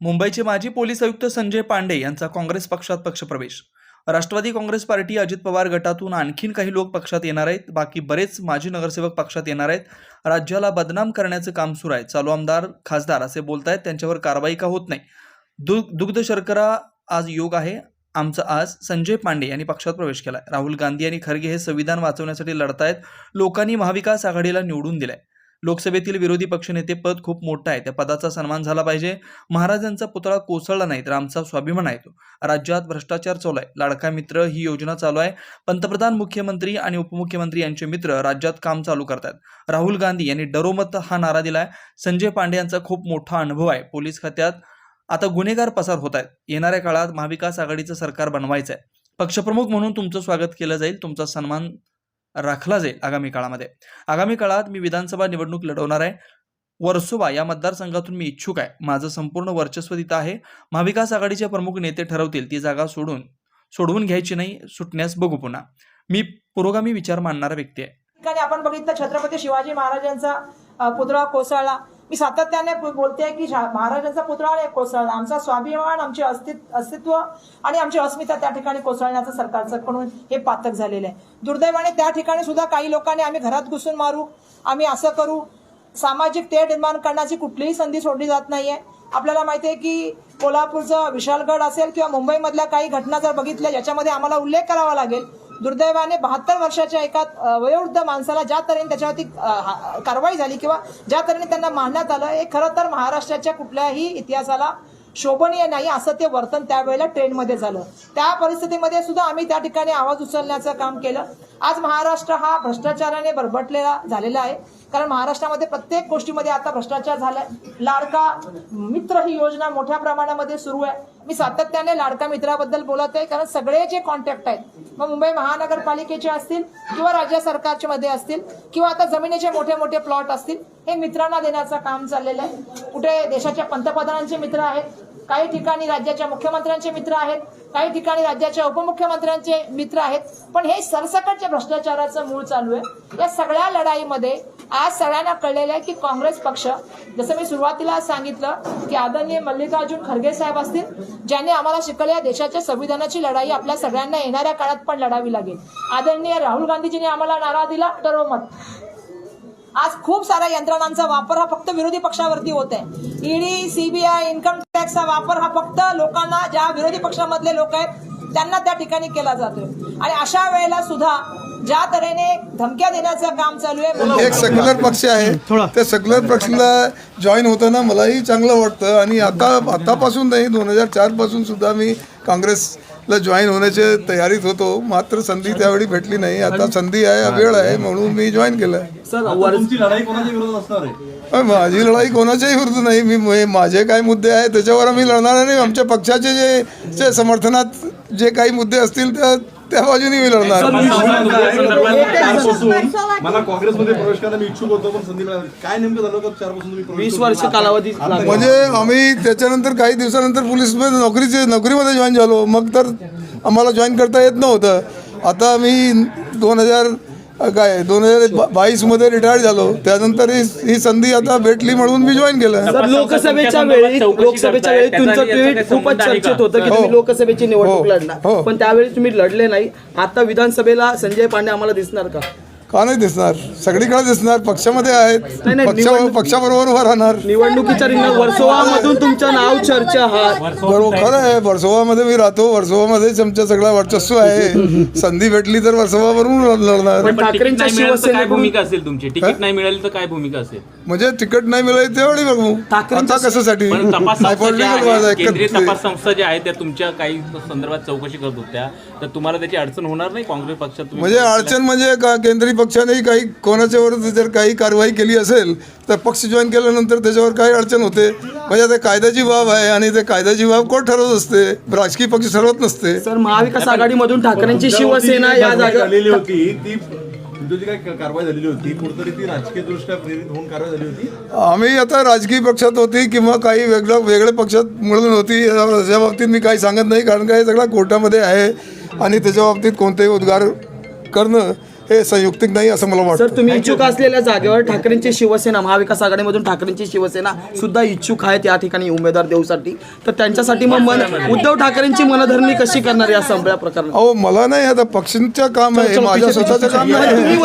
मुंबईचे माजी पोलीस आयुक्त संजय पांडे यांचा काँग्रेस पक्षात पक्षप्रवेश. राष्ट्रवादी काँग्रेस पार्टी अजित पवार गटातून आणखीन काही लोक पक्षात येणार आहेत. बाकी बरेच माजी नगरसेवक पक्षात येणार आहेत. राज्याला बदनाम करण्याचं काम सुरू आहे. चालू आमदार खासदार असे बोलतायत. त्यांच्यावर कारवाई का होत नाही? दु दुग्ध शर्करा आज योग आहे. आमचा आज संजय पांडे यांनी पक्षात प्रवेश केला राहुल गांधी आणि खरगे हे संविधान वाचवण्यासाठी लढतायत. लोकांनी महाविकास आघाडीला निवडून दिलंय. लोकसभेतील विरोधी पक्षनेते पद खूप मोठं आहे. त्या पदाचा सन्मान झाला पाहिजे. महाराजांचा पुतळा कोसळला नाही तर आमचा स्वाभिमान आहे तो. राज्यात भ्रष्टाचार चालू आहे. लाडका मित्र ही योजना चालू आहे. पंतप्रधान मुख्यमंत्री आणि उपमुख्यमंत्री यांचे मित्र राज्यात काम चालू करतात राहुल गांधी यांनी डरोमत हा नारा दिलाय. संजय पांडे यांचा खूप मोठा अनुभव आहे. पोलीस खात्यात आता गुन्हेगार पसार होत आहेत येणाऱ्या काळात महाविकास आघाडीचं सरकार बनवायचं आहे पक्षप्रमुख म्हणून तुमचं स्वागत केलं जाईल. तुमचा सन्मान राखला जाईल आगामी काळामध्ये. आगामी काळात मी विधानसभा निवडणूक लढवणार आहे. वर्सोवा या मतदारसंघातून मी इच्छुक आहे. माझं संपूर्ण वर्चस्व तिथं आहे. महाविकास आघाडीचे प्रमुख नेते ठरवतील ती जागा सोडून सोडवून घ्यायची नाही सुटण्यास बघू पुन्हा. मी पुरोगामी विचार मांडणारा व्यक्ती आहे. आपण बघितलं छत्रपती शिवाजी महाराजांचा पुतळा कोसळला. मी सातत्याने बोलते की शा- महाराजांचा पुतळा नाही कोसळला आमचा स्वाभिमान आमचे अस्तित्व अस्तित्व आणि आमची अस्मिता त्या ठिकाणी कोसळण्याचं सरकारचं कडून हे पातक झालेलं आहे. दुर्दैवाने त्या ठिकाणी सुद्धा काही लोकांनी आम्ही घरात घुसून मारू आम्ही असं करू. सामाजिक ते निर्माण करण्याची कुठलीही संधी सोडली जात नाहीये. आपल्याला माहिती आहे की कोल्हापूरचं विशालगड असेल किंवा मुंबईमधल्या काही घटना जर बघितल्या ज्याच्यामध्ये आम्हाला उल्लेख करावा लागेल दुर्दैवाने बहात्तर वर्षाच्या एका वयोवृद्ध माणसाला ज्या तऱ्हेने त्याच्यावरती हा- कारवाई झाली किंवा ज्या तऱ्हेने त्यांना मानण्यात आलं हे खरं तर महाराष्ट्राच्या कुठल्याही इतिहासाला शोभनीय नाही असं ते वर्तन त्यावेळेला ट्रेनमध्ये झालं. त्या परिस्थितीमध्ये सुद्धा आम्ही त्या ठिकाणी आवाज उचलण्याचं काम केलं. आज महाराष्ट्र हा भ्रष्टाचाराने बरबटलेला झालेला आहे. कारण महाराष्ट्रामध्ये प्रत्येक गोष्टीमध्ये आता भ्रष्टाचार झाला लाडका मित्र ही योजना मोठ्या प्रमाणामध्ये सुरू आहे. मी सातत्याने लाडका मित्राबद्दल बोलत आहे. कारण सगळे जे कॉन्टॅक्ट आहेत मग मुंबई महानगरपालिकेचे असतील किंवा राज्य सरकारच्या मध्ये असतील किंवा आता जमिनीचे मोठे मोठे प्लॉट असतील हे मित्रांना देण्याचं काम चाललेलं आहे. कुठे देशाच्या पंतप्रधानांचे मित्र आहेत काही ठिकाणी राज्याच्या मुख्यमंत्र्यांचे मित्र आहेत काही ठिकाणी राज्याच्या उपमुख्यमंत्र्यांचे मित्र आहेत. पण हे सरसकटच्या भ्रष्टाचाराचं मूळ चालू आहे. या सगळ्या लढाईमध्ये आज सगळ्यांना कळलेलं आहे की काँग्रेस पक्ष जसं मी सुरुवातीला सांगितलं की आदरणीय मल्लिकार्जुन खरगे साहेब असतील ज्यांनी आम्हाला शिकले या देशाच्या संविधानाची लढाई आपल्या सगळ्यांना येणाऱ्या काळात पण लढावी लागेल. आदरणीय राहुल गांधीजींनी आम्हाला नारा दिला हो मत. आज खूप साऱ्या यंत्रणांचा वापर हा फक्त विरोधी पक्षावरती होत आहे. ईडी सीबीआय इन्कम टॅक्सचा वापर हा फक्त लोकांना ज्या विरोधी पक्षामधले लोक आहेत त्यांना त्या ठिकाणी केला जातोय. आणि अशा वेळेला सुद्धा ज्या तऱ्हेने धमक्या देण्याचं काम चालू आहे एक सेक्युलर पक्ष आहे. त्या सेक्युलर पक्षाला जॉईन होताना मलाही चांगलं वाटतं. आणि आता आतापासून नाही दोन हजार चारपासून सुद्धा मी काँग्रेसला जॉईन होण्याच्या तयारीत होतो. मात्र संधी त्यावेळी भेटली नाही. आता संधी आहे वेळ आहे म्हणून मी जॉईन केलं आता तुमची लढाई कोणाच्या विरोधात असणार आहे? माझी लढाई कोणाच्याही विरुद्ध नाही. मी माझे काय मुद्दे आहेत त्याच्यावर आम्ही लढणार नाही आमच्या पक्षाचे जे जे समर्थनात जे काही मुद्दे असतील त्या त्या बाजूने मी लढणार. चारपासून मला काँग्रेसमध्ये प्रवेश करायला मी इच्छुक होतो पण संधी मिळाली. काय नेमकं झालं का चारपासून तुम्ही प्रवेश वीस केला? वर्ष कालावधी आता म्हणजे आम्ही त्याच्यानंतर काही दिवसानंतर पोलीसमध्ये नोकरीचे नोकरीमध्ये जॉईन झालो. मग तर आम्हाला जॉईन करता येत नव्हतं. आता आम्ही दोन हजार काय दोन हजार बावीसमध्ये रिटायर्ड झालो. त्यानंतर ही ही संधी आता भेटली म्हणून मी जॉईन केलं. तर लोकसभेच्या वेळी लोकसभेच्या वेळी तुमचं ट्विट खूपच चर्चेत होतं की तुम्ही हो. लोकसभेची निवडणूक हो. लढणार. हो. पण त्यावेळी तुम्ही लढले नाही. आता विधानसभेला संजय पांडे आम्हाला दिसणार का? का नाही दिसणार? सगळीकडे दिसणार पक्षामध्ये आहेत. नाही, नाही, पक्षा निवडणूक- पक्षाबरोबर उभं राहणार. निवडणुकीच्या रिंगणात वर्सोवामधून तुमचं नाव चर्चा हा. बरोबर खरं आहे. वर्सोवामध्ये मी राहतो. वर्सोवामध्येच आमच्या सगळा वर्चस्व आहे. संधी भेटली तर वर्सोवावरून लढणार. पण पण तिकीट ठाकरेंच्या नाही मिळालं तर काय शिवसेनेकडून भूमिका असेल तुमची? तिकीट नाही मिळाली तर काय भूमिका असेल? म्हणजे तिकीट नाही मिळाली त्यावेळी बघू. ठाकरेंच्या- आता कशासाठी? पण तपास संस्था ज्या वाद आहेत, आहे. केंद्रीय तपास संस्था ज्या आहेत त्या तुमच्या काही संदर्भात चौकशी करत होत्या. तर तुम्हाला त्याची अडचण होणार नाही काँग्रेस पक्षात? तुम्ही म्हणजे अडचण म्हणजे का केंद्रीय पक्षानेही काही कोणाच्यावर जर काही कारवाई केली असेल तर पक्ष जॉईन केल्यानंतर त्याच्यावर काही अडचण होते. म्हणजे ते कायद्याची बाब आहे आणि ते कायद्याची बाब कोण ठरवत असते? राजकीय पक्ष ठरवत नसते. सर महाविकास आघाडीमधून ठाकरेंची शिवसेना जी या जागा झालेली होती. ती तुमची जी काही कारवाई झालेली होती? कुठतरी ती राजकीय दृष्ट्या प्रेरित होऊन कारवाई झाली होती? आम्ही आता राजकीय पक्षात होती किंवा काही वेगळ्या वेगळ्या पक्षात मिळून होती. याच्या बाबतीत मी काही सांगत नाही कारण का हे सगळं कोर्टामध्ये आहे आणि त्याच्या बाबतीत कोणतेही उद्गार करणं हे संयुक्तिक नाही असं मला सर वाटतं. तुम्ही इच्छुक असलेल्या जागेवर ठाकरेंची शिवसेना महाविकास आघाडीमधून ठाकरेंची शिवसेना सुद्धा इच्छुक आहेत या ठिकाणी उमेदवार देऊसाठी. तर त्यांच्यासाठी मग मन उद्धव ठाकरेंची मनधरणी कशी करणार या सगळ्या प्रकरणात? अहो मला नाही आता पक्षांचं काम आहे माझ्या स्वतःचं काम नाही तुम्ही